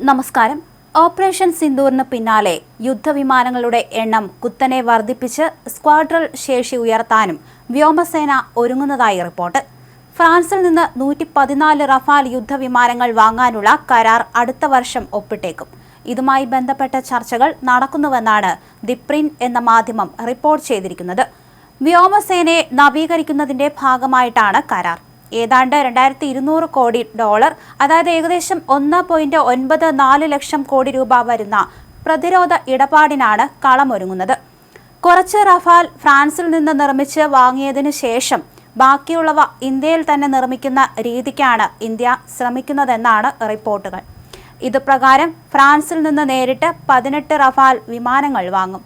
നമസ്കാരം. ഓപ്പറേഷൻ സിന്ദൂറിന് പിന്നാലെ യുദ്ധവിമാനങ്ങളുടെ എണ്ണം കുത്തനെ വർദ്ധിപ്പിച്ച് സ്ക്വാഡ്രൽ ശേഷി ഉയർത്താനും വ്യോമസേന ഒരുങ്ങുന്നതായി റിപ്പോർട്ട്. ഫ്രാൻസിൽ നിന്ന് നൂറ്റി പതിനാല് റഫാൽ യുദ്ധവിമാനങ്ങൾ വാങ്ങാനുള്ള കരാർ അടുത്ത വർഷം ഒപ്പിട്ടേക്കും. ഇതുമായി ബന്ധപ്പെട്ട ചർച്ചകൾ നടക്കുന്നുവെന്നാണ് ദി പ്രിന്റ് എന്ന മാധ്യമം റിപ്പോർട്ട് ചെയ്തിരിക്കുന്നത്. വ്യോമസേനയെ നവീകരിക്കുന്നതിന്റെ ഭാഗമായിട്ടാണ് കരാർ. ഏതാണ്ട് രണ്ടായിരത്തി ഇരുന്നൂറ് കോടി ഡോളർ അതായത് ഏകദേശം ഒന്ന് പോയിന്റ് ഒൻപത് നാല് ലക്ഷം കോടി രൂപ വരുന്ന പ്രതിരോധ ഇടപാടിനാണ് കളമൊരുങ്ങുന്നത്. കുറച്ച് റഫാൽ ഫ്രാൻസിൽ നിന്ന് നിർമ്മിച്ച് വാങ്ങിയതിനു ശേഷം ബാക്കിയുള്ളവ ഇന്ത്യയിൽ തന്നെ നിർമ്മിക്കുന്ന രീതിക്കാണ് ഇന്ത്യ ശ്രമിക്കുന്നതെന്നാണ് റിപ്പോർട്ടുകൾ. ഇതുപ്രകാരം ഫ്രാൻസിൽ നിന്ന് നേരിട്ട് പതിനെട്ട് റഫാൽ വിമാനങ്ങൾ വാങ്ങും.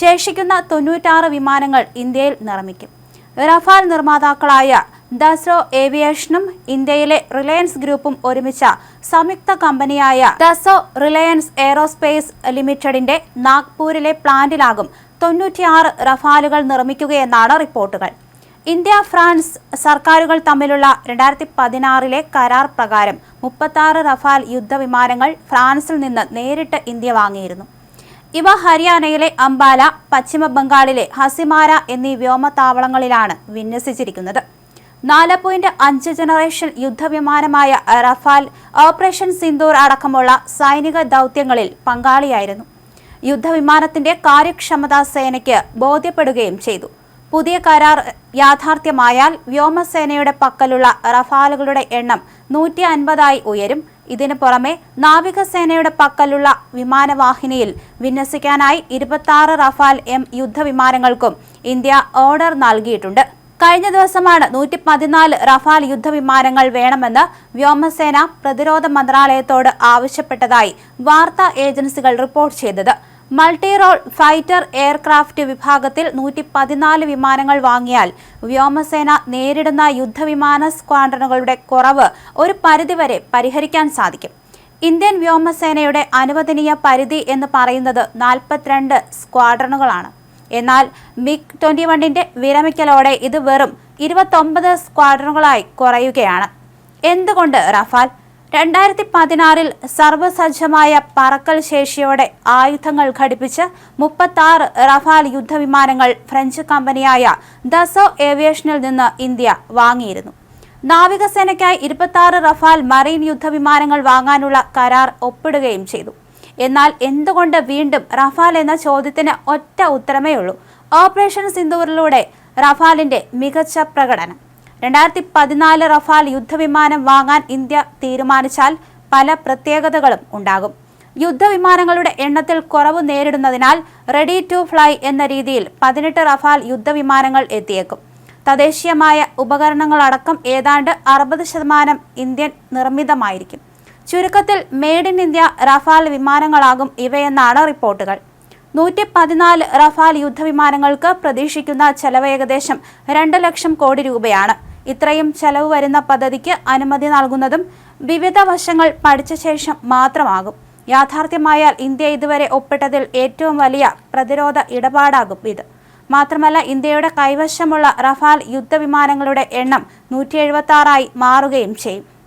ശേഷിക്കുന്ന തൊണ്ണൂറ്റാറ് വിമാനങ്ങൾ ഇന്ത്യയിൽ നിർമ്മിക്കും. റഫാൽ നിർമ്മാതാക്കളായ ദസോ ഏവിയേഷനും ഇന്ത്യയിലെ റിലയൻസ് ഗ്രൂപ്പും ഒരുമിച്ച സംയുക്ത കമ്പനിയായ ദസോ റിലയൻസ് എയറോസ്പേസ് ലിമിറ്റഡിന്റെ നാഗ്പൂരിലെ പ്ലാന്റിലാകും തൊണ്ണൂറ്റിയാറ് റഫാലുകൾ നിർമ്മിക്കുകയെന്നാണ് റിപ്പോർട്ടുകൾ. ഇന്ത്യ ഫ്രാൻസ് സർക്കാരുകൾ തമ്മിലുള്ള രണ്ടായിരത്തി പതിനാറിലെ കരാർ പ്രകാരം മുപ്പത്താറ് റഫാൽ യുദ്ധവിമാനങ്ങൾ ഫ്രാൻസിൽ നിന്ന് നേരിട്ട് ഇന്ത്യ വാങ്ങിയിരുന്നു. ഇവ ഹരിയാനയിലെ അംബാല പശ്ചിമ ബംഗാളിലെ ഹസിമാര എന്നീ വ്യോമതാവളങ്ങളിലാണ് വിന്യസിച്ചിരിക്കുന്നത്. നാല് പോയിന്റ് അഞ്ച് ജനറേഷൻ യുദ്ധവിമാനമായ റഫാൽ ഓപ്പറേഷൻ സിന്ദൂർ അടക്കമുള്ള സൈനിക ദൗത്യങ്ങളിൽ പങ്കാളിയായിരുന്നു. യുദ്ധവിമാനത്തിന്റെ കാര്യക്ഷമത സേനയ്ക്ക് ബോധ്യപ്പെടുകയും ചെയ്തു. പുതിയ കരാർ യാഥാർത്ഥ്യമായാൽ വ്യോമസേനയുടെ പക്കലുള്ള റഫാലുകളുടെ എണ്ണം നൂറ്റി അൻപതായി ഉയരും. ഇതിനു പുറമെ നാവികസേനയുടെ പക്കലുള്ള വിമാനവാഹിനിയിൽ വിന്യസിക്കാനായി ഇരുപത്തി റഫാൽ എം യുദ്ധവിമാനങ്ങൾക്കും ഇന്ത്യ ഓർഡർ നൽകിയിട്ടുണ്ട്. കഴിഞ്ഞ ദിവസമാണ് നൂറ്റി പതിനാല് റഫാൽ യുദ്ധവിമാനങ്ങൾ വേണമെന്ന് വ്യോമസേന പ്രതിരോധ മന്ത്രാലയത്തോട് ആവശ്യപ്പെട്ടതായി വാർത്താ ഏജൻസികൾ റിപ്പോർട്ട് ചെയ്തത്. മൾട്ടി റോൾ ഫൈറ്റർ എയർക്രാഫ്റ്റ് വിഭാഗത്തിൽ നൂറ്റി പതിനാല് വിമാനങ്ങൾ വാങ്ങിയാൽ വ്യോമസേന നേരിടുന്ന യുദ്ധവിമാന സ്ക്വാഡ്രണുകളുടെ കുറവ് ഒരു പരിധിവരെ പരിഹരിക്കാൻ സാധിക്കും. ഇന്ത്യൻ വ്യോമസേനയുടെ അനുവദനീയ പരിധി എന്ന് പറയുന്നത് നാൽപ്പത്തിരണ്ട് സ്ക്വാഡ്രണുകളാണ് എന്നാൽ മിഗ് ട്വന്റി വണ്ണിന്റെ വിരമിക്കലോടെ ഇത് വെറും ഇരുപത്തൊമ്പത് സ്ക്വാഡ്രണുകളായി കുറയുകയാണ്. എന്തുകൊണ്ട് റഫാൽ? രണ്ടായിരത്തി പതിനാറിൽ സർവസജ്ജമായ പറക്കൽ ശേഷിയോടെ ആയുധങ്ങൾ ഘടിപ്പിച്ച് മുപ്പത്തി റഫാൽ യുദ്ധവിമാനങ്ങൾ ഫ്രഞ്ച് കമ്പനിയായ ദസോ ഏവിയേഷനിൽ നിന്ന് ഇന്ത്യ വാങ്ങിയിരുന്നു. നാവികസേനയ്ക്കായി ഇരുപത്തി റഫാൽ മറീൻ യുദ്ധവിമാനങ്ങൾ വാങ്ങാനുള്ള കരാർ ഒപ്പിടുകയും ചെയ്തു. എന്നാൽ എന്തുകൊണ്ട് വീണ്ടും റഫാൽ എന്ന ചോദ്യത്തിന് ഒറ്റ ഉത്തരമേ ഉള്ളൂ? ഓപ്പറേഷൻ സിന്ദൂറിലൂടെ റഫാലിന്റെ മികച്ച പ്രകടനം. രണ്ടായിരത്തി പതിനാല് റഫാൽ യുദ്ധവിമാനം വാങ്ങാൻ ഇന്ത്യ തീരുമാനിച്ചാൽ പല പ്രത്യേകതകളും ഉണ്ടാകും. യുദ്ധവിമാനങ്ങളുടെ എണ്ണത്തിൽ കുറവ് നേരിടുന്നതിനാൽ റെഡി ടു ഫ്ലൈ എന്ന രീതിയിൽ പതിനെട്ട് റഫാൽ യുദ്ധവിമാനങ്ങൾ എത്തിയേക്കും. തദ്ദേശീയമായ ഉപകരണങ്ങളടക്കം ഏതാണ്ട് അറുപത് ശതമാനം ഇന്ത്യൻ നിർമ്മിതമായിരിക്കും. ചുരുക്കത്തിൽ മെയ്ഡ് ഇൻ ഇന്ത്യ റഫാൽ വിമാനങ്ങളാകും ഇവയെന്നാണ് റിപ്പോർട്ടുകൾ. നൂറ്റി പതിനാല് റഫാൽ യുദ്ധവിമാനങ്ങൾക്ക് പ്രതീക്ഷിക്കുന്ന ചെലവ് ഏകദേശം രണ്ട് ലക്ഷം കോടി രൂപയാണ്. ഇത്രയും ചെലവ് വരുന്ന പദ്ധതിക്ക് അനുമതി നൽകുന്നതും വിവിധ വശങ്ങൾ പഠിച്ച ശേഷം മാത്രമാകും. യാഥാർത്ഥ്യമായാൽ ഇന്ത്യ ഇതുവരെ ഒപ്പിട്ടതിൽ ഏറ്റവും വലിയ പ്രതിരോധ ഇടപാടാകും ഇത്. മാത്രമല്ല ഇന്ത്യയുടെ കൈവശമുള്ള റഫാൽ യുദ്ധവിമാനങ്ങളുടെ എണ്ണം നൂറ്റി എഴുപത്തി ആറായി മാറുകയും ചെയ്യും.